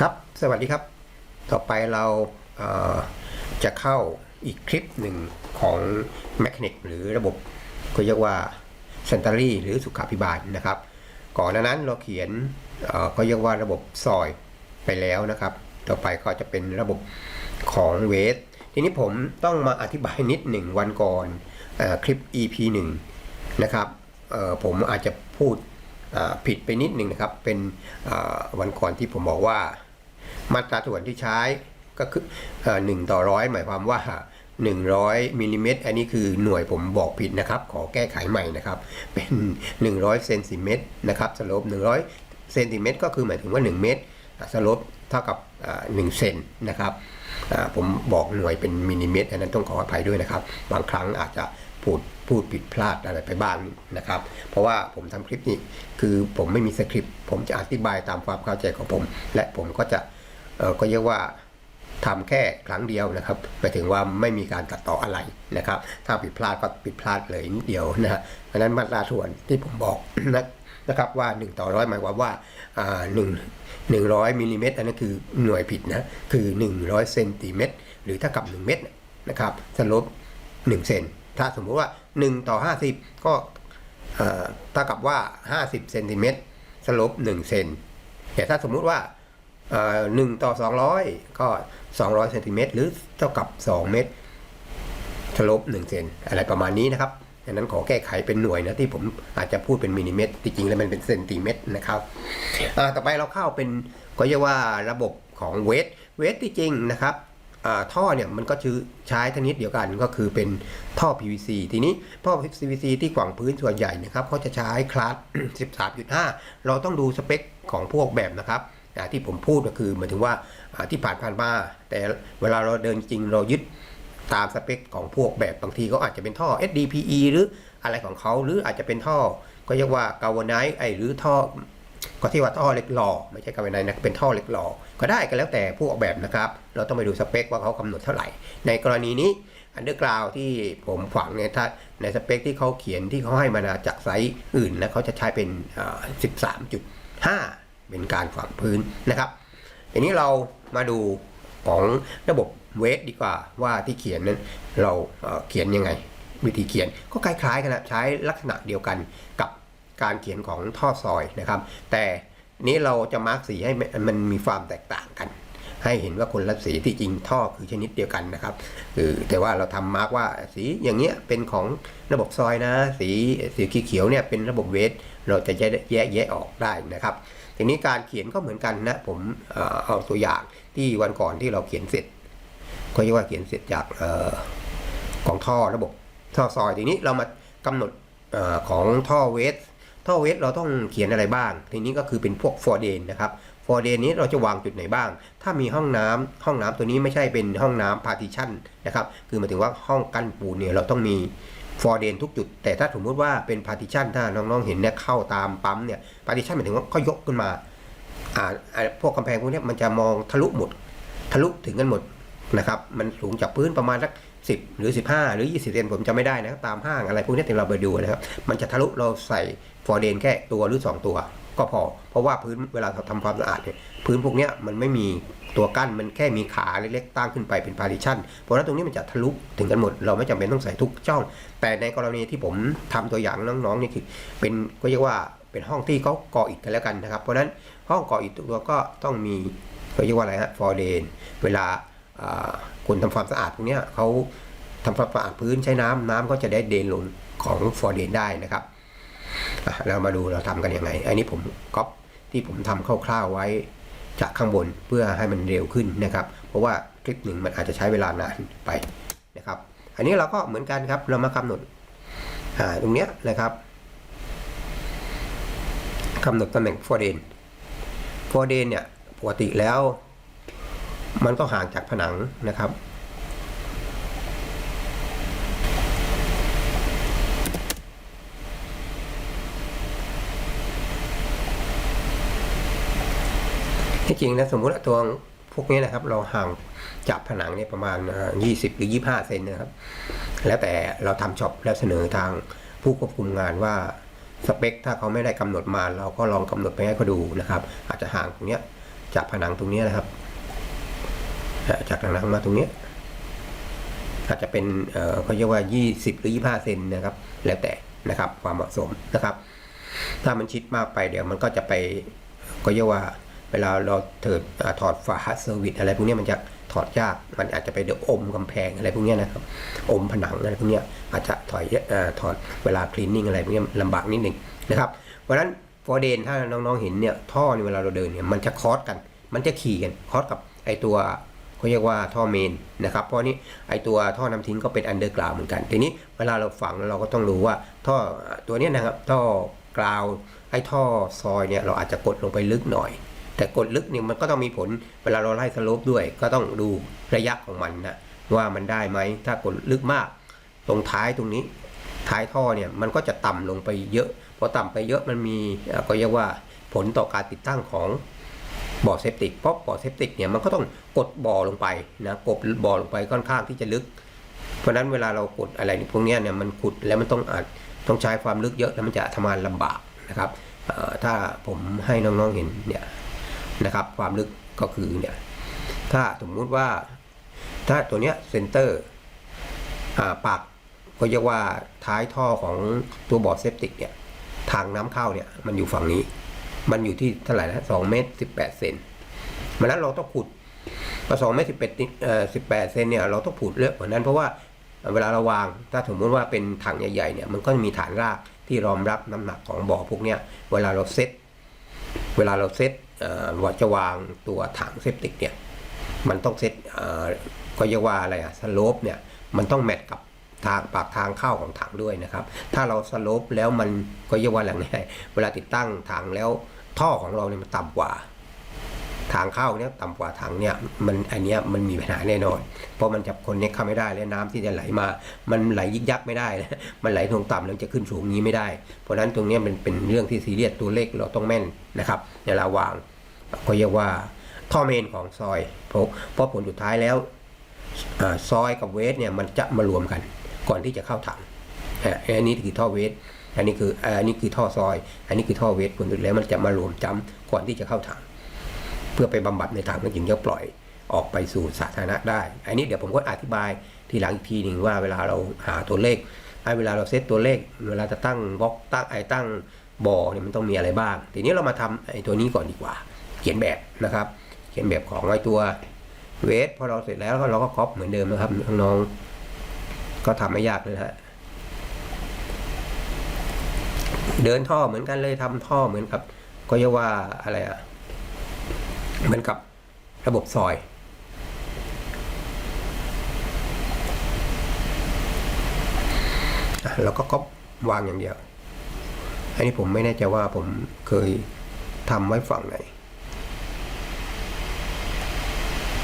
ครับ สวัสดีครับ ต่อไปเราเอ่อจะเข้าอีกคลิปหนึ่งของ m e c h a n i c หรือระบบก็เรียกว่า c e n t r y หรือสุขาภิบาลนะครับ ก่อนหน้านั้นเราเขียนก็เรียกว่าระบบซอยไปแล้วนะครับ ต่อไปก็จะเป็นระบบของเวท ทีนี้ผมต้องมาอธิบายนิดหนึ่งวันก่อนอคลิป EP 1 นะครับผมอาจจะพูดผิดไปนิดหนึ่งนะครับ เป็นวันก่อนที่ผมบอกว่า มาตราส่วนที่ใช้ก็คือหนึ่งต่อร้อยหมายความว่า 100มิลลิเมตรอันนี้คือหน่วยผมบอกผิดนะครับ ขอแก้ไขใหม่นะครับ เป็น 100เซนติเมตรนะครับสโลป100เซนติเมตรก็คือหมายถึงว่า 1 เมตรสโลปเท่ากับอ่า1เซนนะครับผมบอกหน่วยเป็นมิลลิเมตรอันนั้นต้องขออภัยด้วยนะครับ บางครั้งอาจจะพูดพูดผิดพลาดอะไรไปบ้างนะครับ เพราะว่าผมทำคลิปนี้คือผมไม่มีสคริปต์ผมจะอธิบายตามความเข้าใจของผม และผมก็จะ ก็เรียกว่าทำแค่ครั้งเดียวนะครับหมายถึงว่าไม่มีการตัดต่ออะไรนะครับ ถ้าผิดพลาดก็ผิดพลาดเลยนิดเดียวนะฮะเพราะฉะนั้นมาตราส่วนที่ผมบอกนะนะครับว่า 1 ต่อร้อยหมายความว่าหนึ่งหนึ่งร้อยมิลลิเมตรอันนั้นคือหน่วยผิดนะคือ 100เซนติเมตรหรือเท่ากับ 1 เมตรนะครับสลบ1เซนถ้าสมมุติว่า 1 ต่อ 50 ก็เอ่อเท่ากับว่า 50เซนติเมตรสลบ1เซนแต่ถ้าสมมุติว่า หนึ่งต่อ 200 ก็ 200เซนติเมตรหรือเท่ากับ 2 เมตรสลบ1เซนอะไรประมาณนี้นะครับดังนั้นขอแก้ไขเป็นหน่วยนะที่ผมอาจจะพูดเป็นมิลลิเมตรที่จริงแล้วมันเป็นเซนติเมตรนะครับต่อไปเราเข้าเป็นก็เรียกว่าระบบของเวทเวทที่จริงนะครับท่อเนี่ยมันก็ชื่อใช้ชนิดเดียวกันก็คือเป็นท่อ PVC ทีนี้ท่อ PVC ที่กว่างพื้นส่วนใหญ่นะครับเขาจะใช้คลาส 13.5 เราต้องดูสเปคของพวกแบบนะครับ อ่าที่ผมพูดก็คือหมายถึงว่าที่ผ่านผ่านๆมาแต่เวลาเราเดินจริงเรายึดตามสเปคของพวกแบบบางทีเขาอาจจะเป็นท่อ SDPE หรืออะไรของเขาหรืออาจจะเป็นท่อ ก็เรียกว่ากาวไนไอหรือท่อ ก็ที่ว่าท่อเหล็กหล่อไม่ใช่กาวไนนะเป็นท่อเหล็กหล่อก็ได้ก็แล้วแต่ผู้ออกแบบนะครับ เราต้องไปดูสเปคว่าเขากำหนดเท่าไหร่ ในกรณีนี้อันเดอร์กราวที่ผมฝังเนี่ยถ้าในสเปคที่เขาเขียนที่เขาให้มาจากไซส์อื่นนะเขาจะใช้เป็น 13.5 เป็นการฝังพื้นนะครับทีนี้เรามาดูของระบบเวทดีกว่าว่าที่เขียนนั้นเราเอ่อเขียนยังไง วิธีเขียนก็คล้ายๆกันนะใช้ลักษณะเดียวกันกับการเขียนของท่อซอยนะครับ แต่นี้เราจะมาร์กสีให้มันมีความแตกต่างกัน ให้เห็นว่าคนละสีที่จริงท่อคือชนิดเดียวกันนะครับคือแต่ว่าเราทำมาร์กว่าสีอย่างเงี้ยเป็นของระบบซอยนะ สีสีเขียวเนี่ยเป็นระบบเวทเราจะแยกแยะออกได้นะครับ ทีนี้การเขียนก็เหมือนกันนะ ผมเอาตัวอย่างที่วันก่อนที่เราเขียนเสร็จ ก็เรียกว่าเขียนเสร็จจากออของท่อระบบท่อซอย ทีนี้เรามากำหนดออของท่อเวสท่อเวสเราต้องเขียนอะไรบ้าง ทีนี้ก็คือเป็นพวกฟอร์เดนนะครับฟอร์เดนนี้เราจะวางจุดไหนบ้าง ถ้ามีห้องน้ำห้องน้ำตัวนี้ไม่ใช่เป็นห้องน้ำพาร์ติชันนะครับ คือหมายถึงว่าห้องกั้นปูนเนี่ยเราต้องมี ฟอร์เดนทุกจุด แต่ถ้าสมมุติว่าเป็นพาร์ติชันถ้าน้องๆเห็นเนี่ยเข้าตามปั๊มเนี่ยพาร์ติชันหมายถึงว่าเขายกขึ้นมาอ่าพวกกำแพงพวกนี้มันจะมองทะลุหมด ทะลุถึงกันหมดนะครับ มันสูงจากพื้นประมาณสักสิบหรือสิบห้าหรือยี่สิบเซนผมจะไม่ได้นะตามห้างอะไรพวกนี้ยที่เราไปดูนะครับ มันจะทะลุเราใส่ฟอร์เดนแค่ตัวหรือสองตัว ก็พอ เพราะว่าพื้นเวลาเราทำความสะอาดเนี่ยพื้นพวกเนี้ยมันไม่มีตัวกั้นมันแค่มีขาเล็กๆตั้งขึ้นไปเป็นพาริชันเพราะฉะนั้นตรงนี้มันจะทะลุถึงกันหมด เราไม่จำเป็นต้องใส่ทุกช่อง แต่ในกรณีที่ผมทำตัวอย่างน้องๆนี่คือเป็นก็เรียกว่าเป็นห้องที่เขาก่ออิฐกันแล้วกันนะครับ เพราะฉะนั้นห้องก่ออิฐตัวก็ต้องมีเขาเรียกว่าอะไรฮะฟอร์เดนเวลาคนทำความสะอาดพวกนี้เขาทำความสะอาดพื้นใช้น้ำน้ำก็จะได้เดนลงของฟอร์เดนได้นะครับ เรามาดูเราทำกันยังไง อันนี้ผมก๊อปที่ผมทำคร่าวๆไว้จากข้างบนเพื่อให้มันเร็วขึ้นนะครับ เพราะว่าคลิปหนึ่งมันอาจจะใช้เวลานานไปนะครับ อันนี้เราก็เหมือนกันครับ เรามากำหนดตรงเนี้ยนะครับกำหนดตำแหน่งฟอร์เดนฟอร์เดนเนี่ยปกติแล้ว มันก็ห่างจากผนังนะครับ ที่จริงนะสมมุติว่าตัวพวกนี้นะครับ เราห่างจากผนังเนี่ยประมาณเอ่อ20 หรือ 25 เซนนะครับ แล้วแต่เราทำช็อปแล้วเสนอทางผู้ควบคุมงานว่าสเปค ถ้าเขาไม่ได้กำหนดมา เราก็ลองกำหนดไปให้เขาดูนะครับ อาจจะห่างตรงเนี้ยจากผนังตรงเนี้ยนะครับ จากผนังมาตรงเนี้ยอาจจะเป็นเอ่อเขาเรียกว่า 20 หรือ 25 เซนนะครับ แล้วแต่นะครับความเหมาะสมนะครับ ถ้ามันชิดมากไปเดี๋ยวมันก็จะไปก็เรียกว่า เวลาเราเถิดอ่าถอดฝาเซอร์วิสอะไรพวกนี้มันจะถอดยากมันอาจจะไปเดืออมกำแพงอะไรพวกนี้นะครับ อมผนังอะไรพวกนี้อาจจะถอยเอ่อถอดเวลาคลีนนิ่งอะไรพวกนี้ลำบากนิดหนึ่งนะครับ เพราะฉะนั้นฟอร์เดนถ้าน้องๆเห็นเนี่ยท่อในเวลาเราเดินเนี่ยมันจะคอสกัน มันจะขี่กันคอสกับไอตัวเขาเรียกว่าท่อเมนนะครับ เพราะนี้ไอตัวท่อน้ำทิ้งก็เป็นอันเดอร์กราวเหมือนกัน ทีนี้เวลาเราฝังเราก็ต้องรู้ว่าท่อตัวนี้นะครับท่อกราวไอท่อซอยเนี่ยเราอาจจะกดลงไปลึกหน่อย แต่กดลึกเนี่ยมันก็ต้องมีผลเวลาเราไล่สโลปด้วย ก็ต้องดูระยะของมันนะว่ามันได้ไหมถ้ากดลึกมาก ตรงท้ายตรงนี้ ท้ายท่อเนี่ยมันก็จะต่ำลงไปเยอะพอต่ำไปเยอะมันมีก็เรียกว่าผลต่อการติดตั้งของบ่อเซปติกเพราะบ่อเซปติกเนี่ยมันก็ต้องกดบ่อลงไปนะกดบ่อลงไปค่อนข้างที่จะลึก เพราะนั้นเวลาเรากดอะไรพวกนี้เนี่ยมันขุดแล้วมันต้องอาจต้องใช้ความลึกเยอะแล้วมันจะทำงานลำบากนะครับถ้าผมให้น้องๆเห็นเนี่ย นะครับ ความลึกก็คือเนี่ย ถ้าสมมุติว่า ถ้าตัวเนี้ยเซนเตอร์ปากก็เรียกว่าท้ายท่อของตัวบ่อเซปติกเนี่ย ทางน้ำเข้าเนี่ย มันอยู่ฝั่งนี้ มันอยู่ที่เท่าไหร่นะสองเมตรสิบแปดเซนมันนั้นเราต้องขุดพอสองเมตรสิบแปดเอ่อสิบแปดเซนเนี่ย เราต้องขุดเยอะกว่านั้นเพราะว่าเวลาเราวาง ถ้าสมมติว่าเป็นถังใหญ่ๆเนี่ย มันก็จะมีฐานรากที่รองรับน้ำหนักของบ่อพวกเนี้ย เวลาเราเซต เวลาเราเซต ว่าจะวางตัวถังเซปติกเนี่ยมันต้องเซตเอ่อก็เรียกว่าอะไรอะสโลปเนี่ยมันต้องแมทกับทางปากทางเข้าของถังด้วยนะครับ ถ้าเราสโลปแล้วมันก็เรียกว่าอะไรไงเวลาติดตั้งถังแล้วท่อของเราเนี่ยมันต่ำกว่า ทางเข้าเนี่ยต่ำกว่าถังเนี่ยมันอันเนี้ยมันมีปัญหาแน่นอน เพราะมันจับคนเนี่ยเข้าไม่ได้และน้ำที่จะไหลมา มันไหลยิกยักไม่ได้นะมันไหลลงต่ำแล้วจะขึ้นสูงนี้ไม่ได้ เพราะนั้นตรงนี้มันเป็นเรื่องที่ซีเรียสตัวเลขเราต้องแม่นนะครับเวลาวางก็เรียกว่าท่อเมนของซอยเพราะเพราะผลสุดท้ายแล้วซอยกับเวสเนี่ยมันจะมารวมกันก่อนที่จะเข้าถังอันนี้คือท่อเวสอันนี้คืออันนี้คือท่อซอย อันนี้คือท่อเวสผลสุดแล้วมันจะมารวมจำก่อนที่จะเข้าถัง เพื่อไปบำบัดในถังแล้วถึงจะปล่อยออกไปสู่สาธารณะได้ อันนี้เดี๋ยวผมก็อธิบายทีหลังอีกทีหนึ่งว่าเวลาเราหาตัวเลขให้เวลาเราเซตตัวเลข เวลาจะตั้งบล็อกตั้งไอ้ตั้งบ่อเนี่ยมันต้องมีอะไรบ้าง ทีนี้เรามาทำไอ้ตัวนี้ก่อนดีกว่า เขียนแบบนะครับ เขียนแบบของไอ้ตัวเวทพอเราเสร็จแล้วเราก็ก๊อปเหมือนเดิมนะครับน้องๆก็ทำไม่ยากเลยนะฮะเดินท่อเหมือนกันเลยทำท่อเหมือนกับ ก็เรียกว่าอะไรอะ เหมือนกับระบบซอย เราก็ก๊อปวางอย่างเดียว อันนี้ผมไม่แน่ใจว่าผมเคยทำไว้ฝั่งไหน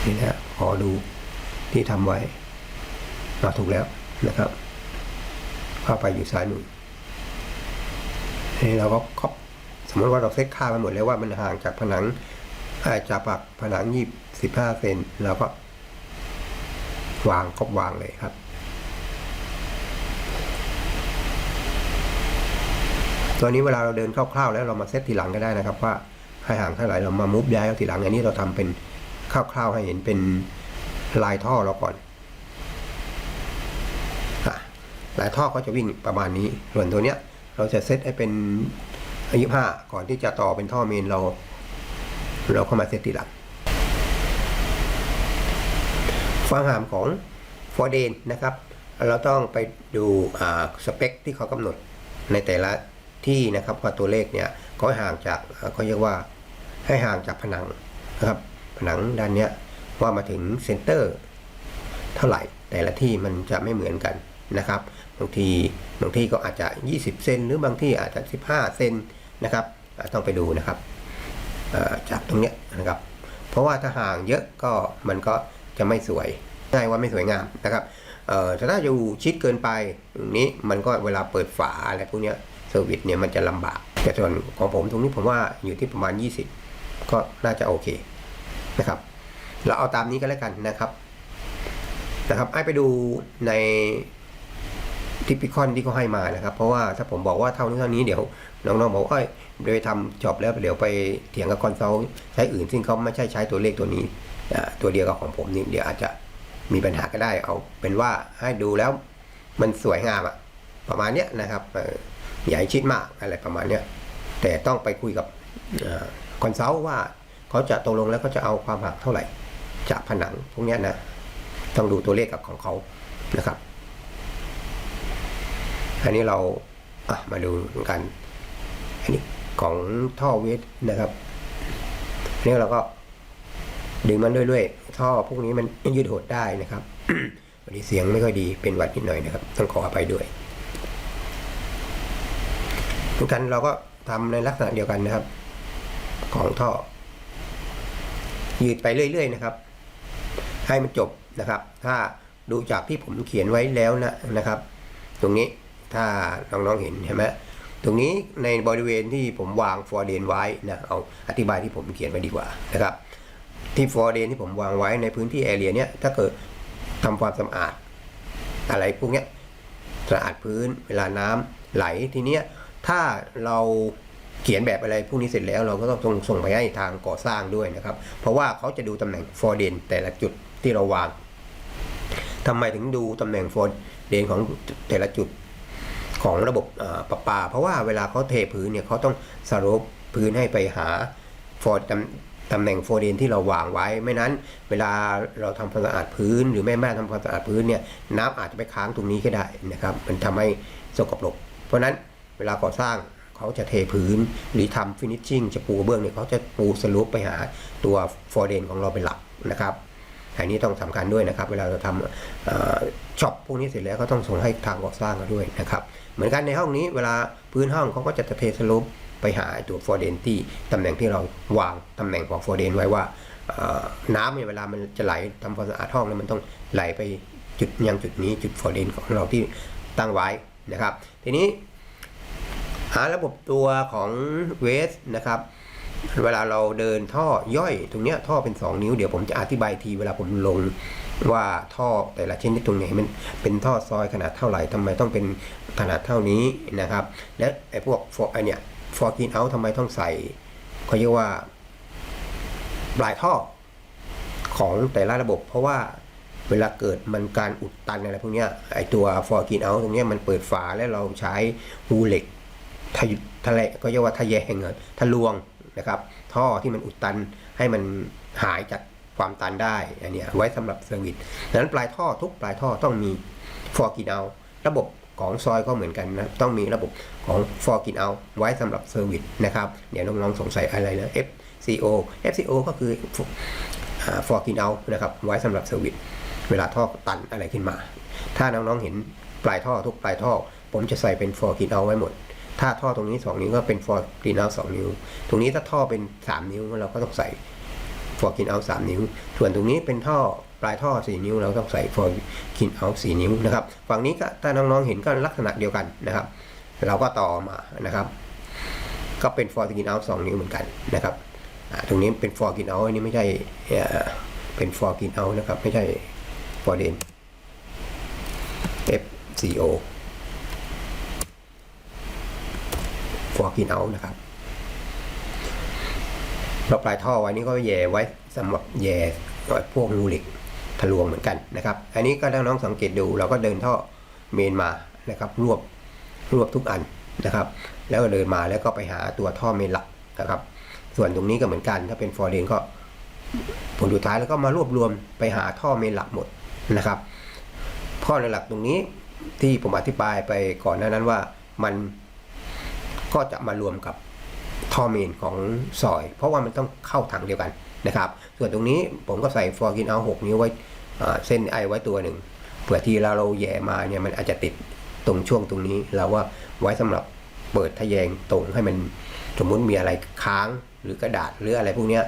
นี่นะขอดูที่ทำไว้มาถูกแล้วนะครับเข้าไปอยู่ซ้ายมือนี่เราก็ครอบสมมติว่าเราเซตค่าไปหมดแล้วว่ามันห่างจากผนัง จากปากผนังยี่สิบห้าเซนเราก็ วางครบวางเลยครับ ตัวนี้เวลาเราเดินคร่าวๆแล้วเรามาเซตทีหลังก็ได้นะครับ ว่าให้ห่างเท่าไหร่เรามามุฟย้ายเอาทีหลังอันนี้เราทำเป็นคร่าวๆให้เห็นเป็นลายท่อเราก่อนลายท่อก็จะวิ่งประมาณนี้ ส่วนตัวเนี้ย เราจะเซตให้เป็นอายุห้าก่อนที่จะต่อเป็นท่อเมนเรา เราเข้ามาเซตทีหลังฟังหามของฟอร์เดนนะครับ เราต้องไปดูสเปคที่เขากำหนดในแต่ละที่นะครับว่าตัวเลขเนี่ยก็ห่างจากเขาเรียกว่าให้ห่างจากผนังนะครับ ผนังด้านเนี้ยว่ามาถึงเซนเตอร์เท่าไหร่แต่ละที่มันจะไม่เหมือนกันนะครับบางทีบางที่ก็อาจจะ 20 เซนหรือบางที่อาจจะ 15 เซนนะครับต้องไปดูนะครับ จากตรงเนี้ยนะครับ เพราะว่าถ้าห่างเยอะก็มันก็จะไม่สวยง่ายว่าไม่สวยงามนะครับแต่ถ้าอยู่ชิดเกินไปตรงนี้มันก็เวลาเปิดฝาอะไรพวกนี้เซอร์วิสเนี่ยมันจะลำบาก แต่ส่วนของผมตรงนี้ผมว่าอยู่ที่ประมาณ 20 ก็น่าจะโอเคนะครับ เราเอาตามนี้ก็แล้วกันนะครับนะครับไอ้ไปดูในทิปิคอนที่เขาให้มานะครับ เพราะว่าถ้าผมบอกว่าเท่านี้เท่านี้เดี๋ยวน้องๆบอกว่า เดี๋ยวไปทำจบแล้วเดี๋ยวไปเถียงกับคอนซัลใช้อื่นซึ่งเขาไม่ใช่ใช้ตัวเลขตัวนี้ตัวเดียวกับของผมนี่เดี๋ยวอาจจะมีปัญหาก็ได้เอาเป็นว่าให้ดูแล้วมันสวยงามอะประมาณเนี้ยนะครับเอ่ออย่าให้ชิดมากอะไรประมาณเนี้ยแต่ต้องไปคุยกับคอนซัลท์ว่าเขาจะตกลงแล้วเขาจะเอาความหักเท่าไหร่ จากผนังพวกเนี้ยนะ ต้องดูตัวเลขกับของเขานะครับ อันนี้เราอะมาดูกันอันนี้ ของท่อเวทนะครับนนี้เราก็ดึงมันด้วยด้วยท่อพวกนี้มันยืดหดได้นะครับวันนี้เสียงไม่ค่อยดีเป็นหวัดนิดหน่อยนะครับ ต้องขออภัยด้วยเหมือนกันเราก็ทำในลักษณะเดียวกันนะครับ ของท่อ ยืดไปเรื่อยๆนะครับ ให้มันจบนะครับ ถ้าดูจากที่ผมเขียนไว้แล้วนะนะครับ ตรงนี้ถ้าน้องๆเห็นใช่ไหม ตรงนี้ในบริเวณที่ผมวางฟอร์เดนไว้นะเอาอธิบายที่ผมเขียนไว้ดีกว่านะครับที่ฟอร์เดนที่ผมวางไว้ในพื้นที่แอเรียเนี้ยถ้าเกิดทำความสะอาด อะไรพวกเนี้ยสะอาดพื้นเวลาน้ำไหลทีเนี้ยถ้าเราเขียนแบบอะไรพวกนี้เสร็จแล้วเราก็ต้องส่งส่งไปให้ทางก่อสร้างด้วยนะครับ เพราะว่าเขาจะดูตำแหน่งฟอร์เดนแต่ละจุดที่เราวางทำไมถึงดูตำแหน่งฟอร์เดนของแต่ละจุด ของระบบประปา เพราะว่าเวลาเขาเทพื้นเนี่ยเขาต้องสรุปพื้นให้ไปหาฟอร์ตำตำแหน่งโฟเดนที่เราวางไว้ ไม่นั้น เวลาเราทำความสะอาดพื้น หรือแม่แม่ทำความสะอาดพื้นเนี่ยน้ำอาจจะไปค้างตรงนี้ก็ได้นะครับ มันทำให้สกปรก เพราะนั้นเวลาก่อสร้างเขาจะเทพื้นหรือทำฟินิชชิ่งจะปูเบื้องเนี่ยเขาจะปูสรุปไปหาตัวฟอร์เดนของเราเป็นหลักนะครับอันนี้ต้องสำคัญด้วยนะครับ เวลาเราทำช็อปพวกนี้เสร็จแล้วก็ต้องส่งให้ทางก่อสร้างเขาด้วยนะครับ เหมือนกันในห้องนี้เวลาพื้นห้องเขาก็จะเทสรุปไปหาตัวฟอร์เดนที่ตำแหน่งที่เราวางตำแหน่งของฟอร์เดนไว้ว่าน้ำเนี่ยเวลามันจะไหลทำความสะอาดห้องแล้วมันต้องไหลไปจุดยังจุดนี้จุดฟอร์เดนของเราที่ตั้งไว้นะครับ ทีนี้ หาระบบตัวของเวสนะครับ เวลาเราเดินท่อย่อยตรงเนี้ยท่อเป็น 2 นิ้วเดี๋ยวผมจะอธิบายทีเวลาผมลง ว่าท่อแต่ละชนิดตรงไหนมันเป็นท่อซอยขนาดเท่าไหร่ทำไมต้องเป็นขนาดเท่านี้นะครับ และไอ้พวกฟอไอเนี่ยฟอร์กินเอาทำไมต้องใส่เขาเรียกว่าปลายท่อของแต่ละระบบ เพราะว่าเวลาเกิดมันการอุดตันอะไรพวกเนี้ยไอตัวฟอร์กินเอาตรงเนี้ยมันเปิดฝาแล้วเราใช้ฮูเหล็กทะยุทะเลก็เรียกว่าทะแยงอะทะลวงนะครับ ท่อที่มันอุดตันให้มันหายจาก ความตันได้อันนี้ไว้สำหรับเซอร์วิสดังนั้นปลายท่อทุกปลายท่อต้องมีฟอร์กินเอาระบบของซอยก็เหมือนกันนะต้องมีระบบของฟอร์กินเอาไว้สำหรับเซอร์วิสนะครับเดี๋ยวน้องๆสงสัยอะไรนะ FCO FCO ก็คือฟอร์กินเอานะครับไว้สำหรับเซอร์วิสเวลาท่อตันอะไรขึ้นมา ถ้าน้องๆเห็นปลายท่อทุกปลายท่อ ผมจะใส่เป็นฟอร์กินเอาไว้หมดถ้าท่อตรงนี้ 2 นิ้วก็เป็นฟอร์กินเอาสนิ้ว ตรงนี้ถ้าท่อเป็น 3 นิ้วเราก็ต้องใส่ ฟอร์กินเอา3นิ้ว ส่วนตรงนี้เป็นท่อปลายท่อ 4 นิ้วเราต้องใส่ฟอร์กินเอา4นิ้วนะครับฝั่งนี้ก็ถ้าน้องๆเห็นก็ลักษณะเดียวกันนะครับ เราก็ต่อมานะครับ ก็เป็นฟอร์กินเอา2นิ้วเหมือนกันนะครับตรงนี้เป็นฟอร์กินเอาอันนี้ไม่ใช่เป็นฟอร์กินเอานะครับ ไม่ใช่ฟอร์เดน FCO ฟอร์กินเอานะครับ เราปลายท่อไว้นี่ก็แย่ไว้สำหรับแย่พวกงูเหล็กทะลวงเหมือนกันนะครับ อันนี้ก็ถ้าน้องสังเกตดูเราก็เดินท่อเมนมานะครับ รวบรวบทุกอันนะครับ แล้วเดินมาแล้วก็ไปหาตัวท่อเมนหลักนะครับ ส่วนตรงนี้ก็เหมือนกัน ถ้าเป็นฟอร์เรนก็ผลสุดท้ายแล้วก็มารวบรวมไปหาท่อเมนหลักหมดนะครับข้อในหลักตรงนี้ที่ผมอธิบายไปก่อนหน้านั้นว่ามันก็จะมารวมกับ ท่อเมนของซอย เพราะว่ามันต้องเข้าถังเดียวกันนะครับ ส่วนตรงนี้ผมก็ใส่ฟอร์กินเอาหกนิ้วไว้เส้นไอไว้ตัวหนึ่งเผื่อที่เราเราแย่มาเนี่ยมันอาจจะติดตรงช่วงตรงนี้เราว่าไว้สำหรับเปิดทะแยงตรงให้มันสมมุติมีอะไรค้างหรือกระดาษหรืออะไรพวกนี้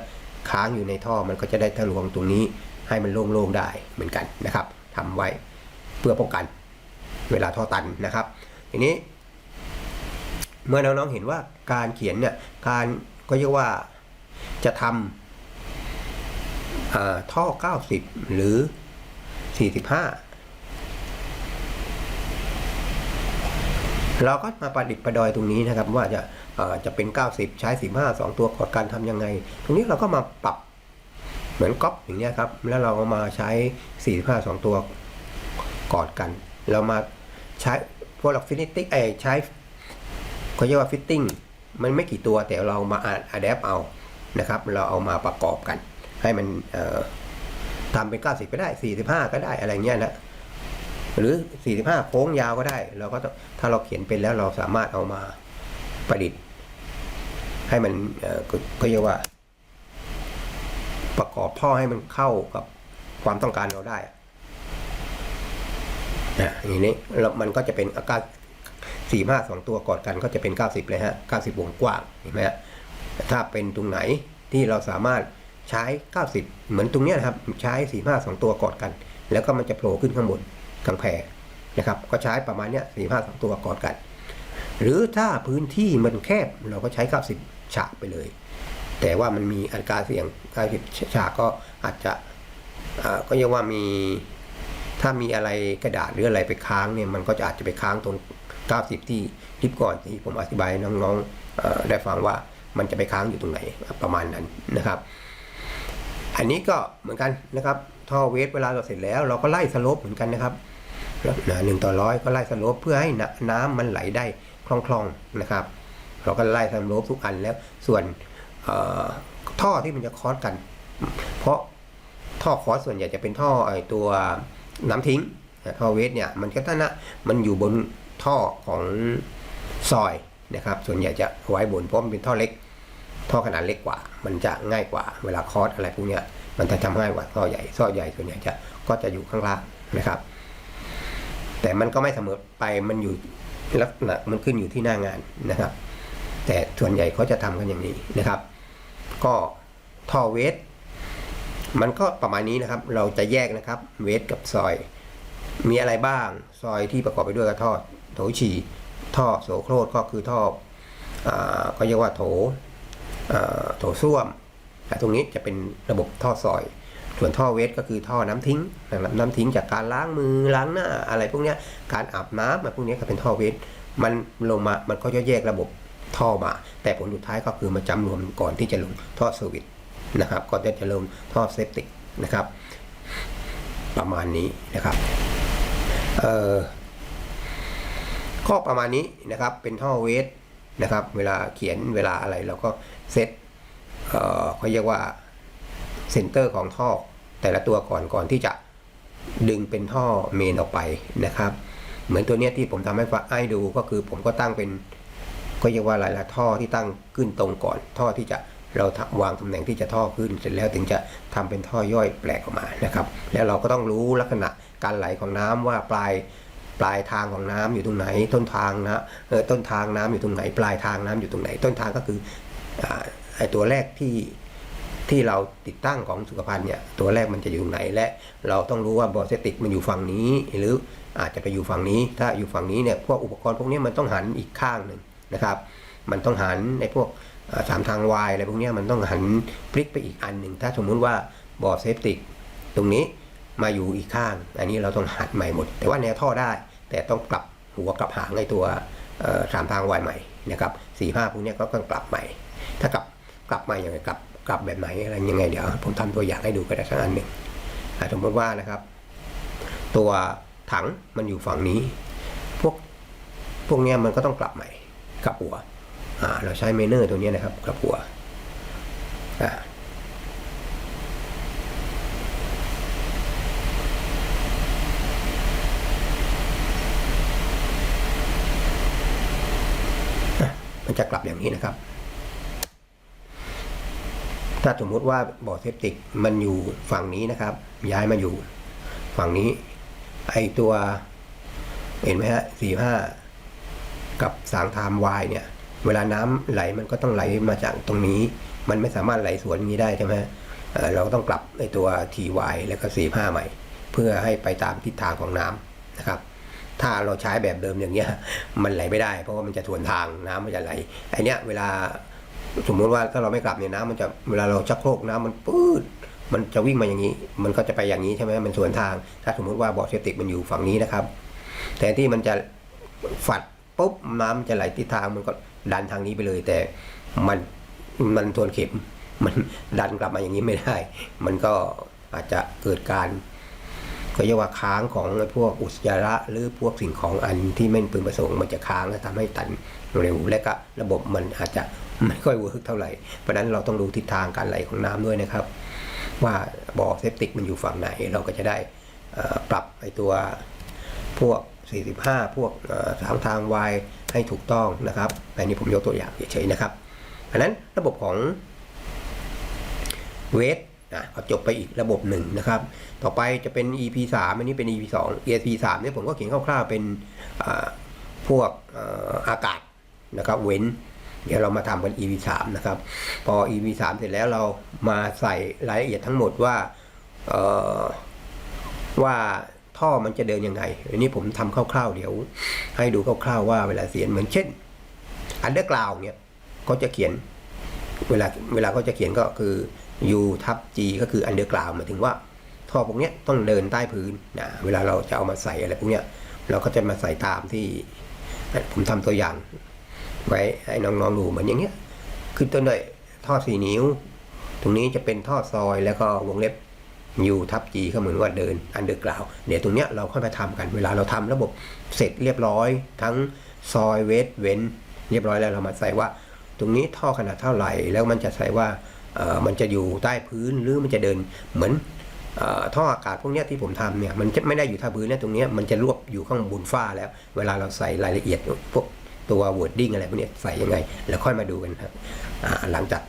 ค้างอยู่ในท่อมันก็จะได้ทะลวงตรงนี้ให้มันโล่งๆได้เหมือนกันนะครับทำไว้เพื่อป้องกันเวลาท่อตันนะครับ ทีนี้ เมื่อน้องๆเห็นว่าการเขียนเนี่ยการก็เรียกว่าจะทำอ่าท่อ 90 หรือ 45 เราก็มาประดิษฐ์ประดอยตรงนี้นะครับ ว่าจะจะเป็น 90 ใช้ 45 2 ตัวกอดกันทำยังไง ตรงนี้เราก็มาปรับเหมือนก๊อปอย่างเงี้ยครับ แล้วเราก็มาใช้ 45 2 ตัวกอดกัน เรามาใช้พวกเราฟินิติ้งไอใช้ เขาเรียกว่าฟิตติ้งมันไม่กี่ตัวแต่เรามาอัดแอปเอานะครับ เราเอามาประกอบกัน ให้มันทำเป็น 90 ก็ได้ 45 ก็ได้อะไรเงี้ยนะหรือ 45 โค้งยาวก็ได้ เราก็ถ้าเราเขียนเป็นแล้วเราสามารถเอามาประดิษฐ์ ให้มันเอ่อก็เรียกว่า ประกอบท่อให้มันเข้ากับความต้องการเราได้นะอย่างนี้แล้วมันก็จะเป็นอาการ สี่ห้าสองตัวกอดกันก็จะเป็น 90 เลยฮะ 90 วงกว้างเห็นไหมฮะถ้าเป็นตรงไหนที่เราสามารถใช้ 90 เหมือนตรงเนี้ยนะครับ ใช้45 2ตัวกอดกัน แล้วก็มันจะโผล่ขึ้นข้างบนกลางแพรนะครับ ก็ใช้ประมาณเนี้ย45 2ตัวกอดกัน หรือถ้าพื้นที่มันแคบเราก็ใช้ 90 ฉากไปเลย แต่ว่ามันมีอัตราเสี่ยง 90 ฉากก็อาจจะก็เรียกว่ามีถ้ามีอะไรกระดาษหรืออะไรไปค้างเนี่ยมันก็จะอาจจะไปค้างตรง 90 ที่คลิปก่อนที่ผมอธิบายน้องๆได้ฟังว่ามันจะไปค้างอยู่ตรงไหนประมาณนั้นนะครับ อันนี้ก็เหมือนกันนะครับท่อเวทเวลาเราเสร็จแล้ว เราก็ไล่สโลปเหมือนกันนะครับหนึ่งต่อร้อยก็ไล่สโลปเพื่อให้น้ำน้ำมันไหลได้คล่องๆนะครับ เราก็ไล่สโลปทุกอันแล้วส่วนท่อที่มันจะคอสกัน เพราะท่อคอสส่วนใหญ่จะเป็นท่อไอตัวน้ำทิ้งท่อเวทเนี่ยมันก็ท่านะมันอยู่บน ท่อของซอยนะครับ ส่วนใหญ่จะไว้บนเพราะมันเป็นท่อเล็ก ท่อขนาดเล็กกว่า มันจะง่ายกว่า เวลาคอสอะไรพวกเนี้ยมันจะทำง่ายกว่าท่อใหญ่ท่อใหญ่ส่วนใหญ่จะก็จะอยู่ข้างล่างนะครับ แต่มันก็ไม่เสมอไปมันอยู่ลักษณะมันขึ้นอยู่ที่หน้างานนะครับ แต่ส่วนใหญ่เขาจะทำกันอย่างนี้นะครับ ก็ท่อเวทมันก็ประมาณนี้นะครับ เราจะแยกนะครับ เวทกับซอย มีอะไรบ้าง ซอยที่ประกอบไปด้วยกับท่อ โถฉี่ท่อโสโครกก็คือท่อก็เรียกว่าโถโถส้วมแต่ตรงนี้จะเป็นระบบท่อซอย ส่วนท่อเวทก็คือท่อน้ำทิ้งนะครับน้ำทิ้งจากการล้างมือล้างหน้าอะไรพวกนี้การอาบน้ำอะไรพวกนี้ก็เป็นท่อเวทมันลงมามันก็จะแยกระบบท่อมา แต่ผลสุดท้ายก็คือมาจำรวมก่อนที่จะลงท่อเซอร์วิสนะครับก่อนที่จะลงท่อเซฟติกนะครับ ประมาณนี้นะครับเอ่อ ก็ประมาณนี้นะครับเป็นท่อเวทนะครับ เวลาเขียนเวลาอะไรเราก็เซตเอ่อเขาเรียกว่าเซนเตอร์ของท่อแต่ละตัวก่อนก่อนที่จะดึงเป็นท่อเมนออกไปนะครับ เหมือนตัวเนี้ยที่ผมทำให้ฟังให้ดูก็คือผมก็ตั้งเป็นก็เรียกว่าหลายๆท่อที่ตั้งขึ้นตรงก่อนท่อที่จะเราวางตำแหน่งที่จะท่อขึ้นเสร็จแล้วถึงจะทำเป็นท่อย่อยแปลกออกมานะครับ แล้วเราก็ต้องรู้ลักษณะการไหลของน้ำว่าปลาย ปลายทางของน้ำอยู่ตรงไหน ต้นทางนะเออต้นทางน้ำอยู่ตรงไหน ปลายทางน้ำอยู่ตรงไหน ต้นทางก็คือไอตัวแรกที่ที่เราติดตั้งของสุขภัณฑ์เนี่ยตัวแรกมันจะอยู่ไหนและ เราต้องรู้ว่าบอสเซติกมันอยู่ฝั่งนี้ หรืออาจจะไปอยู่ฝั่งนี้ ถ้าอยู่ฝั่งนี้เนี่ยพวกอุปกรณ์พวกนี้มันต้องหันอีกข้างหนึ่งนะครับ มันต้องหันในพวกสามทางวายอะไรพวกนี้มันต้องหันพลิกไปอีกอันหนึ่งถ้าสมมุติว่าบอสเซปติกตรงนี้ มาอยู่อีกข้าง อันนี้เราต้องหัดใหม่หมด แต่ว่าแนวท่อได้ แต่ต้องกลับหัวกลับหางในตัวสามทางวายใหม่นะครับสี่ห้าพวกนี้ก็ต้องกลับใหม่ ถ้ากลับกลับมาอย่างไรกลับกลับแบบไหนอะไรยังไงเดี๋ยวผมทำตัวอย่างให้ดูก็ได้สักอันหนึ่งสมมติว่านะครับ ตัวถังมันอยู่ฝั่งนี้ พวกพวกนี้มันก็ต้องกลับใหม่กลับหัวเราใช้เมเนอร์ตัวนี้นะครับกลับหัวอ่าอะ มันจะกลับอย่างนี้นะครับ ถ้าสมมุติว่าบ่อเซปติกมันอยู่ฝั่งนี้นะครับ ย้ายมาอยู่ฝั่งนี้ ไอตัว เห็นไหมฮะสี่ห้ากับสางไทม์วายเนี่ย เวลาน้ำไหลมันก็ต้องไหลมาจากตรงนี้ มันไม่สามารถไหลสวนนี้ได้ใช่ไหมเเราก็ต้องกลับไอตัวทีวายแล้วก็สี่ห้าใหม่ เพื่อให้ไปตามทิศทางของน้ำนะครับ ถ้าเราใช้แบบเดิมอย่างเงี้ยมันไหลไม่ได้ เพราะว่ามันจะสวนทางน้ำมันจะไหลไอเนี้ยเวลาสมมติว่าถ้าเราไม่กลับเนี่ยน้ำมันจะเวลาเราชักโครกน้ำมันปื้ดมันจะวิ่งมาอย่างนี้ มันก็จะไปอย่างนี้ใช่ไหมมันสวนทาง ถ้าสมมติว่าบ่อเซติกมันอยู่ฝั่งนี้นะครับแต่ที่มันจะฝัดปุ๊บน้ำจะไหลทิศทางมันก็ดันทางนี้ไปเลย แต่มันมันทวนเข็ม มันดันกลับมาอย่างนี้ไม่ได้ มันก็อาจจะเกิดการ ก็เรียกว่าค้างของพวกอุจจาระหรือพวกสิ่งของอันที่ไม่พึงประสงค์มันจะค้างและทำให้ตันเร็วและก็ระบบมันอาจจะไม่ค่อยเวิร์กเท่าไหร่ เพราะนั้นเราต้องดูทิศทางการไหลของน้ำด้วยนะครับ ว่าบ่อเซปติกมันอยู่ฝั่งไหน เราก็จะได้ปรับไอตัวพวก 45 พวกเอ่อสามทางวายให้ถูกต้องนะครับอันนี้ผมยกตัวอย่างเฉยๆนะครับอันนั้นระบบของเวทะก็จบไปอีกระบบหนึ่งนะครับ ต่อไปจะเป็น EP 3 อันนี้เป็น EP 2 ESP 3เนี่ยผมก็เขียนคร่าวๆเป็นพวกอากาศนะครับเว้น เดี๋ยวเรามาทำกัน EP 3นะครับ พอ EP 3 เสร็จแล้วเรามาใส่รายละเอียดทั้งหมดว่าว่าท่อมันจะเดินยังไงอันนี้ผมทำคร่าวๆ เดี๋ยว ให้ดูคร่าวๆว่าเวลาเขียนเหมือนเช่นอันเดอร์กราวเนี่ยเขาจะเขียนเวลาเวลาเขาจะเขียนก็คือ U ทับ G ก็คือ underground หมายถึงว่าท่อพวกนี้ต้องเดินใต้พื้นนะเวลาเราจะเอามาใส่อะไรพวกนี้เราก็จะมาใส่ตามที่ผมทำตัวอย่าง ไว้ให้น้องๆดูเหมือนอย่างเงี้ยขึ้นต้นด้วยท่อสี่นิ้ว ตรงนี้จะเป็นท่อซอยแล้วก็วงเล็บ U ทับ G ก็เหมือนว่าเดิน underground เดี๋ยวตรงเนี้ยเราค่อยมาทำกันเวลาเราทำระบบเสร็จเรียบร้อย ทั้งซอยเวทเว้น เรียบร้อยแล้วเรามาใส่ว่า ตรงนี้ท่อขนาดเท่าไหร่ แล้วมันจะใส่ว่า มันจะอยู่ใต้พื้นหรือมันจะเดินเหมือนอท่ออากาศพวกนี้ที่ผมทำเนี่ยมันจะไม่ได้อยู่ใต้พื้นนะตรงนี้มันจะรวบอยู่ข้างบนฝ้าแล้ว เวลาเราใส่รายละเอียดพวกตัว wording อะไรพวกนี้ใส่ยังไง แล้วค่อยมาดูกันครับหลังจาก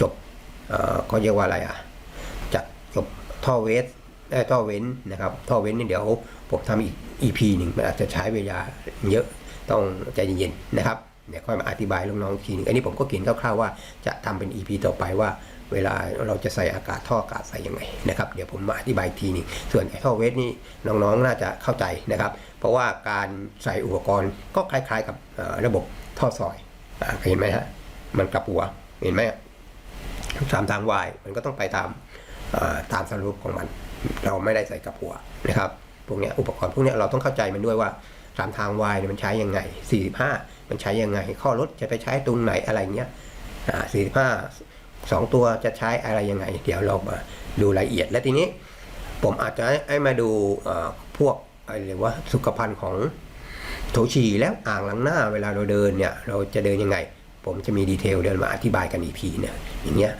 จบเอ่อเขาเรียกว่าอะไรอะจากจบท่อเวสได้ท่อเว้นนะครับท่อเว้นนี่เดี๋ยวผมทำอีก EP หนึ่งมันอาจจะใช้เวลาเยอะต้องใจเย็นๆนะครับ เดี๋ยวค่อยมาอธิบายน้องๆทีหนึงอันนี้ผมก็เขียนคร่าวๆว่าจะทำเป็น EP ต่อไปว่า เวลาเราจะใส่อากาศท่ออากาศใส่ยังไงนะครับเดี๋ยวผมมาอธิบายทีหนึงส่วนไอ้ท่อเวทนี่น้องๆน่าจะเข้าใจนะครับ เพราะว่าการใส่อุปกรณ์ก็คล้าย ๆ กับระบบท่อซอยอเห็นไหมฮะมันกลับหัวเห็นไหมสามทางวายมันก็ต้องไปตามตามสรุปของมัน เราไม่ได้ใส่กลับหัวนะครับพวกเนี้ยอุปกรณ์พวกเนี้ยเราต้องเข้าใจมันด้วยว่าสามทางวายเนี่ยมันใช้ยังไง45 มันใช้ยังไง ข้อรถจะไปใช้ตรงไหนอะไรเงี้ยอ่า45สองตัวจะใช้อะไรยังไง เดี๋ยวเรามาดูรายละเอียดและทีนี้ ผมอาจจะให้มาดูพวกอะไรเรียกว่าสุขภัณฑ์ของโถฉี่แล้วอ่างล้างหน้าเวลาเราเดินเนี่ย เราจะเดินยังไง ผมจะมีดีเทลเดินมาอธิบายกันอีกทีเนี่ยอย่างเงี้ย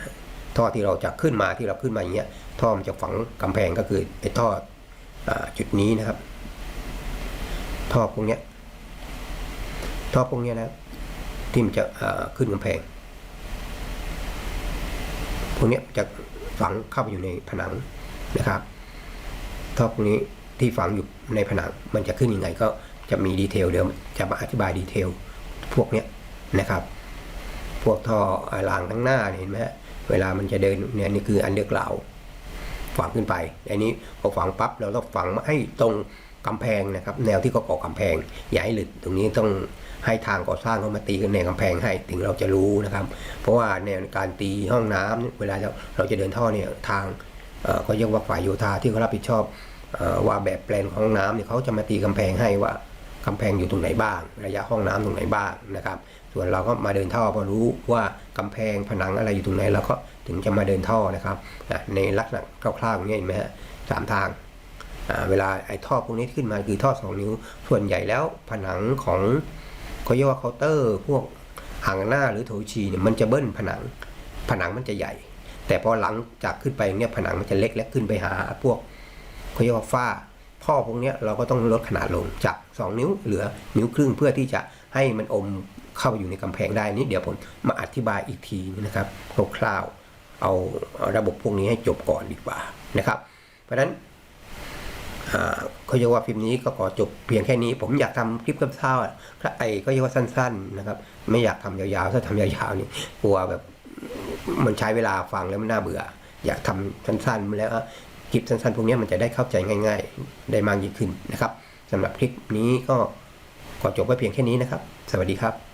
ท่อที่เราจะขึ้นมาที่เราขึ้นมาอย่างเงี้ยท่อมันจะฝังกำแพงก็คือไอ้ท่ออจุดนี้นะครับ ท่อพวกเนี้ย ท่อพวกนี้นะที่มันจะขึ้นกำแพง พวกนี้จะฝังเข้าไปอยู่ในผนังนะครับท่อพวกนี้ที่ฝังอยู่ในผนัง มันจะขึ้นยังไงก็จะมีดีเทลเดี๋ยวจะมาอธิบายดีเทล พวกนี้นะครับ พวกท่อรางทั้งหน้าเห็นไหมฮะเวลามันจะเดินเนี่ยนี่คืออันเดอร์กราวฝังขึ้นไปอันนี้พอฝังปั๊บเราต้องฝังให้ตรง กำแพงนะครับ แนวที่เขาก่อกำแพงอย่าให้หลุดตรงนี้ต้องให้ทางก่อสร้างเขามาตีกันแนวกำแพงให้ถึงเราจะรู้นะครับ เพราะว่าแนวการตีห้องน้ำเนี่ยเวลาเราเราจะเดินท่อเนี่ยทางเอ่อก็เรียกว่าฝ่ายโยธาที่เขารับผิดชอบอว่าแบบแปลนของห้องน้ำเนี่ยเขาจะมาตีกำแพงให้ว่ากำแพงอยู่ตรงไหนบ้าง ระยะห้องน้ำตรงไหนบ้างนะครับ ส่วนเราก็มาเดินท่อพอรู้ว่ากำแพงผนังอะไรอยู่ตรงไหนเราก็ถึงจะมาเดินท่อนะครับในลักษณะคร่าวๆอย่างนี้เห็นไหมฮะสามทาง เวลาไอ้ท่อพวกนี้ขึ้นมาคือท่อสองนิ้ว ส่วนใหญ่แล้วผนังของเขาเรียกว่าเคาน์เตอร์ พวกอ่างหน้าหรือโถฉี่เนี่ยมันจะเบิ้ลผนัง ผนังมันจะใหญ่ แต่พอหลังจากขึ้นไปเนี่ยผนังมันจะเล็กและขึ้นไปหาพวกเขาเรียกว่าฝ้าท่อพวกนี้เราก็ต้องลดขนาดลงจาก 2 นิ้วเหลือนิ้วครึ่งเพื่อที่จะให้มันอมเข้าไปอยู่ในกำแพงได้นี่เดี๋ยวผมมาอธิบายอีกทีนะครับคร่าวๆเอาระบบพวกนี้ให้จบก่อนดีกว่านะครับ เพราะฉะนั้น เขาเรียกว่าคลิปนี้ก็ขอจบเพียงแค่นี้ ผมอยากทำคลิปกับเช้าๆอะไอ้ก็เรียกว่าสั้น ๆนะครับ ไม่อยากทำยาวๆถ้าทำยาวๆนี่กลัวแบบมันใช้เวลาฟังแล้วมันน่าเบื่อ อยากทำสั้นๆแล้วคลิปสั้นๆพวกนี้มันจะได้เข้าใจง่าย ๆ ได้มากยิ่งขึ้นนะครับสำหรับคลิปนี้ก็ขอจบไว้เพียงแค่นี้นะครับ สวัสดีครับ